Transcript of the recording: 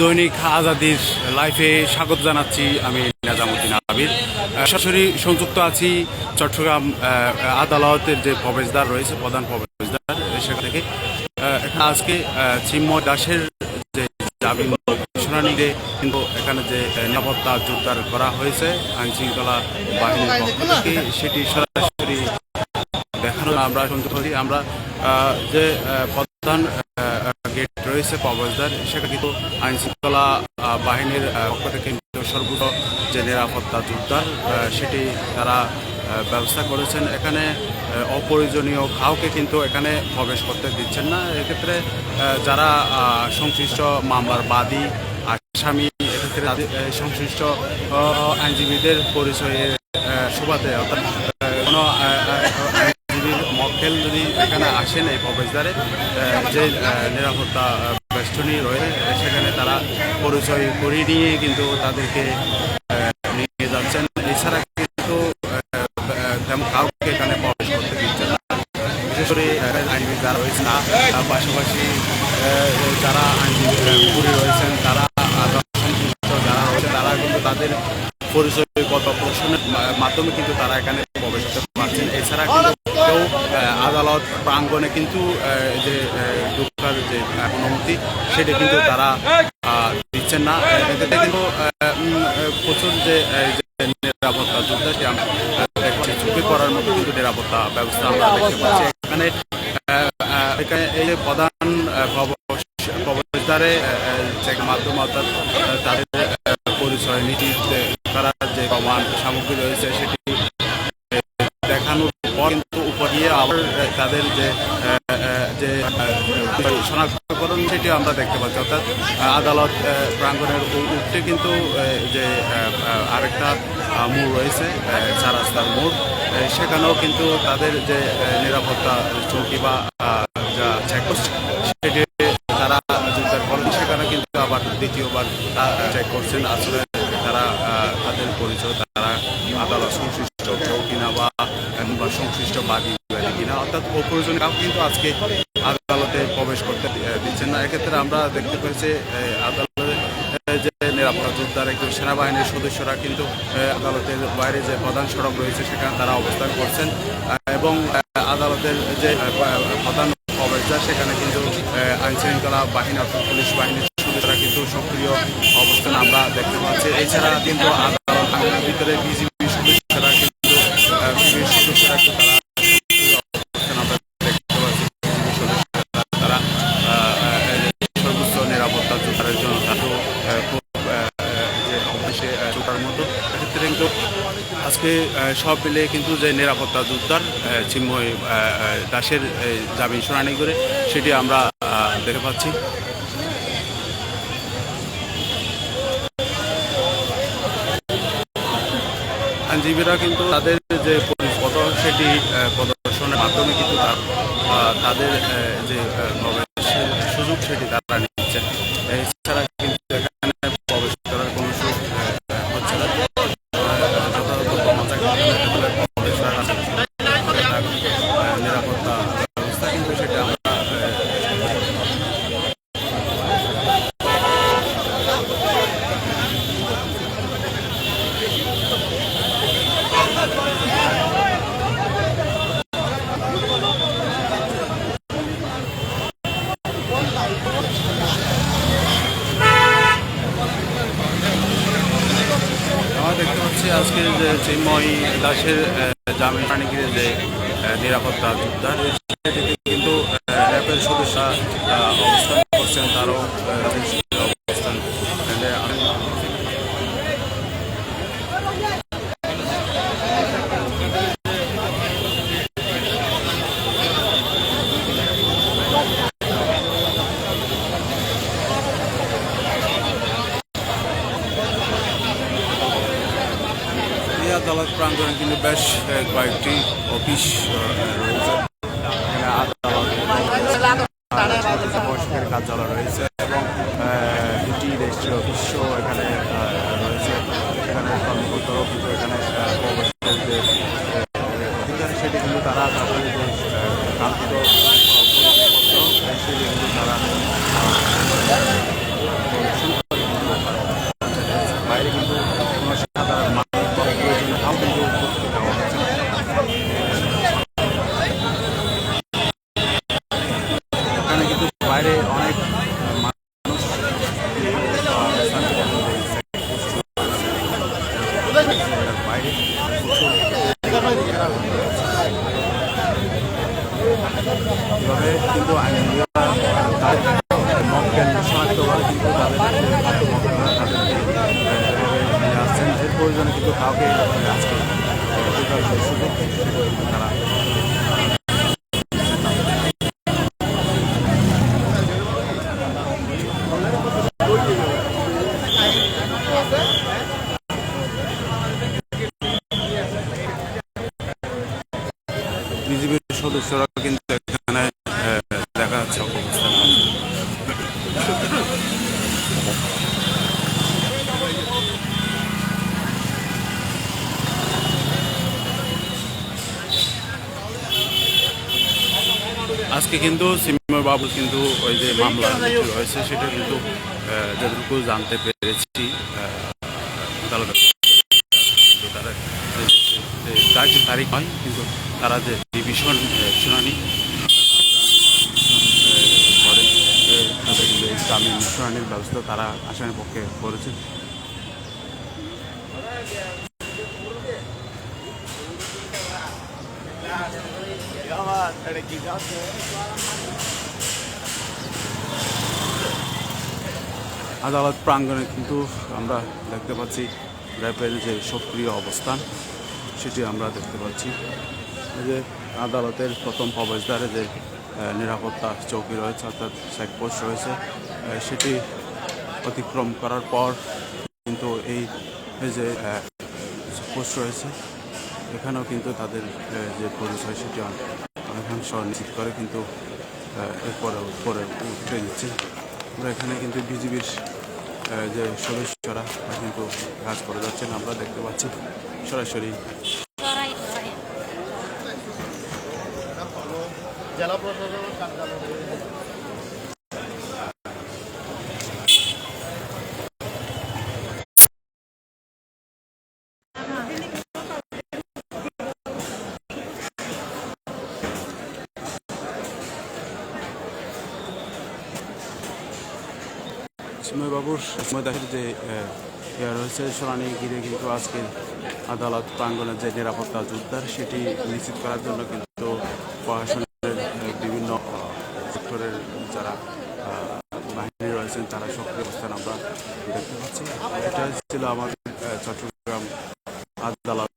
দৈনিক আজাদির লাইফে স্বাগত জানাচ্ছি আমি নাজামুদ্দিন আবির। সরাসরি সংযুক্ত আছি চট্টগ্রাম আদালতের যে প্রবেশদ্বার রয়েছে, প্রধান প্রবেশদ্বার, সেখান থেকে। এখানে আজকে চিন্ময় দাসের যে জামিন শুনানিতে কিন্তু এখানে যে নিরাপত্তা জোরদার করা হয়েছে আইন শৃঙ্খলা বাহিনীর পক্ষ থেকে, সেটি সরাসরি দেখানো আমরা সংযুক্ত আমরা যে প্রধান গেট রয়েছে প্রবেশদ্বার সেখানে কিন্তু আইন শৃঙ্খলা আহ, বাহিনীর পক্ষ থেকে সর্বোচ্চ যে নিরাপত্তা জোরদার সেটি তারা ব্যবস্থা করেছেন। এখানে অপ্রয়োজনীয় কাউকে কিন্তু এখানে প্রবেশ করতে দিচ্ছেন না। এক্ষেত্রে যারা সংশ্লিষ্ট মামলার বাদী আসামি এক্ষেত্রে সংশ্লিষ্ট আইনজীবীদের পরিচয়ের সুবাদে অর্থাৎ কোনো আইনজীবীর মক্কেল যদি এখানে আসেন এই প্রবেশদ্বারে যে নিরাপত্তা বেষ্টনী রয়েছে, সেখানে তারা পরিচয় করিয়ে নিয়ে কিন্তু তাদেরকে নিয়ে যাচ্ছেন। এছাড়া কিন্তু কাউকে এখানে প্রবেশ করতে দিচ্ছে না। বিশেষ করে আইনজীবী যারা রয়েছে না তার পাশাপাশি যারা আইনজীবী রয়েছেন, তারা যারা রয়েছে, তারা কিন্তু তাদের পরিচয়গত প্রশ্নের মা- মাধ্যমে কিন্তু তারা এখানে প্রবেশ করতে পারছেন। এছাড়া কিন্তু আহ, আদালত প্রাঙ্গণে কিন্তু যে ঢোকার যে অনুমতি সেটা কিন্তু তারা দিচ্ছেন না। এতে কিন্তু প্রচুর যে নিরাপত্তা যোদ্ধা সে আমরা দেখছি চোখে পড়ার মতো কিন্তু নিরাপত্তা ব্যবস্থা আমরা দেখতে পাচ্ছি। এখানে এখানে এই যে প্রধান প্রবেশদ্বারে যে মাধ্যম অর্থাৎ তাদের পরিচয় নীতি করার যে প্রমাণ সামগ্রী রয়েছে সেটি আবার তাদের যে যে শনাক্তকরণ সেটি আমরা দেখতে পাচ্ছি। অর্থাৎ আদালত আহ, প্রাঙ্গণের উঠতে কিন্তু যে আরেকটা মোড় রয়েছে চার রাস্তার মোড় সেখানেও কিন্তু তাদের যে নিরাপত্তা চৌকি বা যা চেকপোস্ট সেটি তারা জোরদার করেন সেখানে কিন্তু আবার দ্বিতীয়বার চেক করছেন। আসলে তারা তাদের পরিচয় তারা আদালত সংশ্লিষ্ট কিনা বা সংশ্লিষ্ট বাদী অর্থাৎ অপ্রয়োজনীয় কাউকে কিন্তু আজকে আদালতে প্রবেশ করতে দিচ্ছেন না। এক্ষেত্রে আমরা দেখতে পেয়েছি আদালতে যে নিরাপত্তা যোদ্ধার একজন সেনাবাহিনীর সদস্যরা কিন্তু আদালতের বাইরে যে প্রধান সড়ক রয়েছে সেখানে তারা অবস্থান করছেন এবং আদালতের যে প্রধান প্রবেশদ্বার সেখানে কিন্তু আহ, আইন শৃঙ্খলা বাহিনী অর্থাৎ পুলিশ বাহিনীর সদস্যরা কিন্তু সক্রিয় অবস্থান আমরা দেখতে পাচ্ছি। এছাড়া কিন্তু আদালত ভিতরে বিজিবি সদস্যরা কিন্তু আহ, বিজিবি সদস্যরা কিন্তু তারা সক্রিয় অবস্থান আমরা দেখতে পাচ্ছি বিজিবি সদস্যরা তারা আহ, আহ, সর্বোচ্চ নিরাপত্তা আজকে সব মিলে কিন্তু যে নিরাপত্তা যোদ্ধার চিন্ময় দাসের জামিন শুনানি করে সেটি আমরা দেখতে পাচ্ছি। আইনজীবীরা কিন্তু তাদের যে পরিপদ সেটি প্রদর্শনের মাধ্যমে কিন্তু তাদের যে সুযোগ, সেটি তারা নিচ্ছেন এছাড়া কিন্তু এখানে প্রবেশ করার কোনো সুযোগ আহ, আহ, হচ্ছে না আহ, যথাযথ প্রমাণ থাকলে এখানে প্রবেশ করার আছে। আহ, নিরাপত্তা ব্যবস্থা কিন্তু সেটা আমরা আহ, আমরা দেখতে পাচ্ছি আজকে যে চিন্ময় দাসের জামিন প্রাণীকে যে নিরাপত্তা যোদ্ধা কিন্তু র্যাবের সদস্যরা অবস্থান করছেন, তারও আহ, তাদের সঙ্গে অবস্থান এখানে আমি এই আদালত প্রাঙ্গণে কিন্তু বেশ কয়েকটি অফিস রয়েছে। বয়স্কের কার্যালয় রয়েছে এবং দুটি রেজিস্ট্রি অফিসও এখানে রয়েছে। এখানে কর্মকর্তারাও কিন্তু এখানে আছে বিজেপির সদস্যরা কিন্তু এখানে দেখা যাচ্ছে অবস্থান। আজকে কিন্তু সিমিময় বাবু কিন্তু ওই যে মামলা রয়েছে, সেটা কিন্তু যতটুকু জানতে পেরেছি তারা তারিখ হয় তারা যে ডিভিশন শুনানি জামিন শুনানির ব্যবস্থা তারা আসামের পক্ষে করেছে। আদালত প্রাঙ্গণে কিন্তু আমরা দেখতে পাচ্ছি র্যাবের যে সক্রিয় অবস্থান, সেটি আমরা দেখতে পাচ্ছি। যে আদালতের প্রথম প্রবেশদ্বারে যে নিরাপত্তা চৌকি রয়েছে, অর্থাৎ চেকপোস্ট রয়েছে সেটি অতিক্রম করার পর কিন্তু এই যে পোস্ট রয়েছে, এখানেও কিন্তু তাদের যে পরিচয় সেটি অনেক- অনেকাংশ নিশ্চিত করে কিন্তু এরপরে পরে উঠে দিচ্ছে আমরা এখানে কিন্তু বিজিবির যে সদস্যরা কিন্তু কাজ করে যাচ্ছেন। আমরা দেখতে পাচ্ছি সরাসরি জেলা কার্যালয়। চিন্ময়বাবুর ময়দানের যে রয়েছে, শুনানি ঘিরে কিন্তু আজকে আদালত প্রাঙ্গণের যে নিরাপত্তা জোরদার সেটি নিশ্চিত করার জন্য কিন্তু সেক্টরের যারা বাহিনী রয়েছেন, তারা সক্রিয় অবস্থান আমরা দেখতে পাচ্ছি। এটা ছিল আমাদের চট্টগ্রাম আদালত